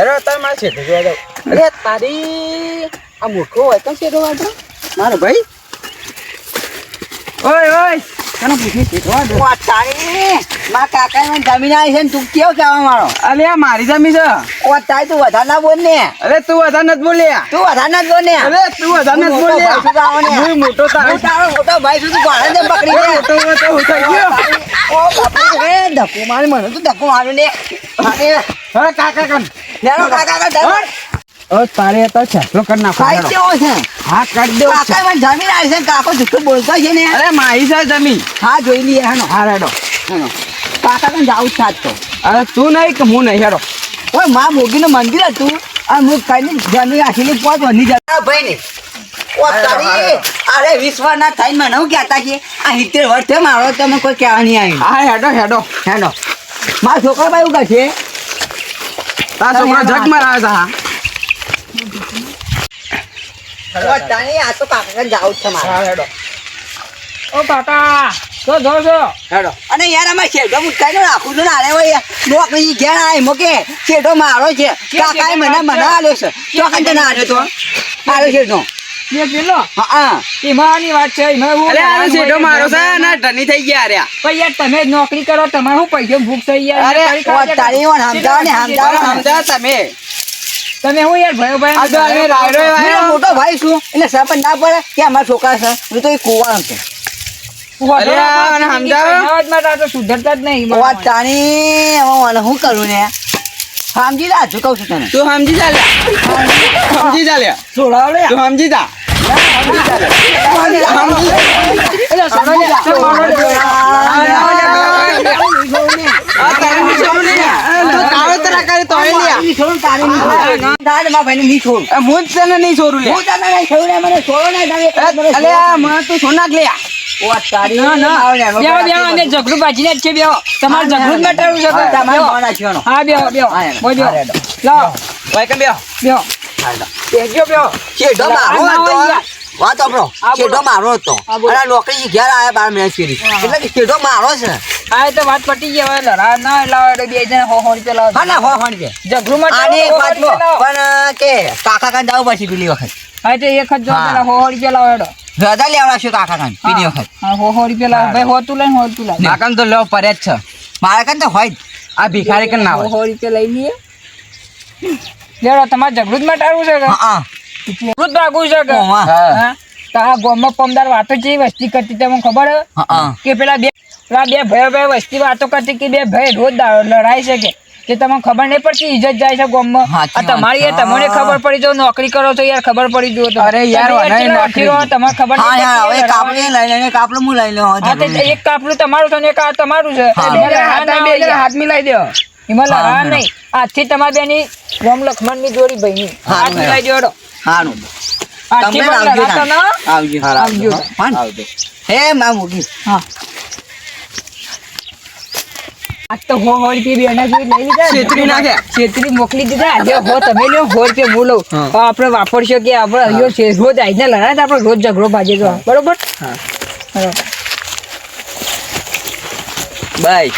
અરે અત્યારે મારે છેઠે જોવા જાવ. અરે તારી આ મૂર્ખો હોય તો છેઠો આપણો મારો ભાઈ? ઓય ઓય તને પૂછી શીખવા દે. તારી માં કાકા મને જમીન આવી છે ને તું કેવો કહેવા મારો અરે આ મારી જમી છે. ઓ તારી તું વધારે ના બોલ ને. અરે તું વધારે નથી બોલ્યા. તું વધારે ના જ બોલ ને. અરે તું વધારે નથી બોલ્યા. ને. હું મોટો તારો તારો મોટો ભાઈ છું તું ઘોડા જેમ પકડી લે. મોટો મોટો હું થઈ ગયો. ઓ બાપુ એ ધક્કો મારે મને તું ધક્કો મારું ને. અરે હવે કાકા. કન કાકા કાકા ધક્કો. ઓ તારે તો છેટલો કર નાખો ભાઈ હેડો. કેવો છે? હા કર દેવો છે. કાકા મને જમીન આવી છે કાકો જુઠ્ઠું બોલતો છે ને. અરે મારી છે જમીન. હા જોઈ લઈએ હેનો હા રેડો હેનો કાકા તને જાવું જ તો. અરે તું નહીં કે હું નહીં હેડો. ઓયમાં મોગીનું મંદિર હતું. આ હું કઈ જમીન રાખીને પોત વધી જતા ભાઈ ને. ઓ તારી અરે વીસ વાર ના થાય મને હું કહેતા કે આ સિત્તેર વર્ષ થયો મારો તમે કોઈ કહેવા નહીં આવ્યું. હા હેડો હેડો. હેનો મારા છોકરા ભાઈ એવું કહે છે. તારા છોકરા જગ મારા હતા આ તો કાકા જાવું છે મારે. ઓ કાકા તો જો છો હેડો. અને યાર નો રાખું ને અરે ભાઈ નોકરી ઘેર આય મોકે. શેઠો મારો છે. કાકાએ મને મને આલ્યો છે. ચોકન તને આલ્યો તો. આલ્યો બે પેલો હા હા. એમાંની વાત છે એમાં હું અરે આનો કહેવાનું મારો છે ને ધની થઈ ગયા રહ્યા. પણ યાર તમે જ નોકરી કરો તમારે શું પૈસા ભૂખ થઈ યાર અરે, તારી ઓ ખાતે તારી ઓન સમજાવો ને સમજાવો ને. તમે. તમે હું યાર ભયો આ તો અમે રાયડો હું મોટો ભાઈ છું એટલે સરપંચ ના પડે? કે અમારા છોકરા છે? હું તો એ છે સમજાવો. સુધરતા જ નહીં વાત તાણી મને કરું ને? સમજી જા છું કહું છું તને. તું સમજી જા સમજી જા લે છોડાવડે સમજી જા. નહીં છોડું ને. લે. લે લે બેહો બેહો છે બેહો તમારે ઝઘડું જ મટાડવું છે હા, બેહો. મોં નાખવાનો. હા બેહો બેહો બેહો બેહો બેહો હતો. વાત આપણો બોલો. મારો હતો. અને નોકરી ઘેર આવ્યા બાર મેચ કરી એટલે કે શેઠો મારો છે. હા એ તો વાત પટી ગઈ હવે લડા ના એટલે બે જણા હો હો રૂપિયા લાવો. હા ના, હો, હો ને. માં આને કહો, પણ કે કાકા કાન જાવ પછી પેલી વખત. હા તો એક જ જો પેલા હો હો પેલા લાવો દાદા રજા છે કાકા કાન પેલી વખત. હા હો હો રૂપિયા લાવો ભાઈ હો તું લઈને હો તું લાવ કાકાને તો લેવ પડે જ છે. મારા કાન તો હોય. આ ભિખારી કે ના હોય. હો રૂપિયા લઈ લઈએ લેડો તમારે ઝઘડું જ મટાડવું છે હા, ઝઘડું જ ભાગવું છે કે ઓમાં. હા. હા તો આ ગામમાં પમદાર વાતો છે વસ્તી કરતી તમને ખબર. કે પેલા બે પેલા બે ભાઈ ભાઈ વસ્તી વાતો કરતી કે બે ભાઈ રોજ લડાઈ છે કે કે તમને ખબર નહીં પડતી ઇજ્જત જાય છે ગામમાં આ તમારી યાર તમને ખબર પડી જો નોકરી કરો છો યાર ખબર પડી જો તો અરે યાર, નોકરી. વકીલો હો, તમને ખબર હા હવે પડતી લઈ લઈને કાપડું હું લઈ લઉં હા એક કાપલું તમારું છે ને એક આ તમારું છે હા. એમાં લડાઈ ના હોય યાર. હાથ મિલાઈ દો એમાં લડા. નહીં આજથી તમારે બેની રામ લખમણની જોડી ભાઈની હા, હાથ મિલાઈ દેવડો સારું આજથી આવજો આવજો. આવજો. આવજો. હે માં મૂકી હા. આજ તો હો હો રૂપિયા બેના જોઈ લઈ લીધા. છેતરી નાખ્યા. છેતરી મોકલી દીધા. આજે હો તમે લ્યો હોળ રૂપિયા બોલો. તો આપણે વાપરશો કે આપણે અહીંયા છે. રોજ આઈને લડાય તો આપણે રોજ ઝઘડો ભાજે તો. બરોબર? હા. બરોબર બાય.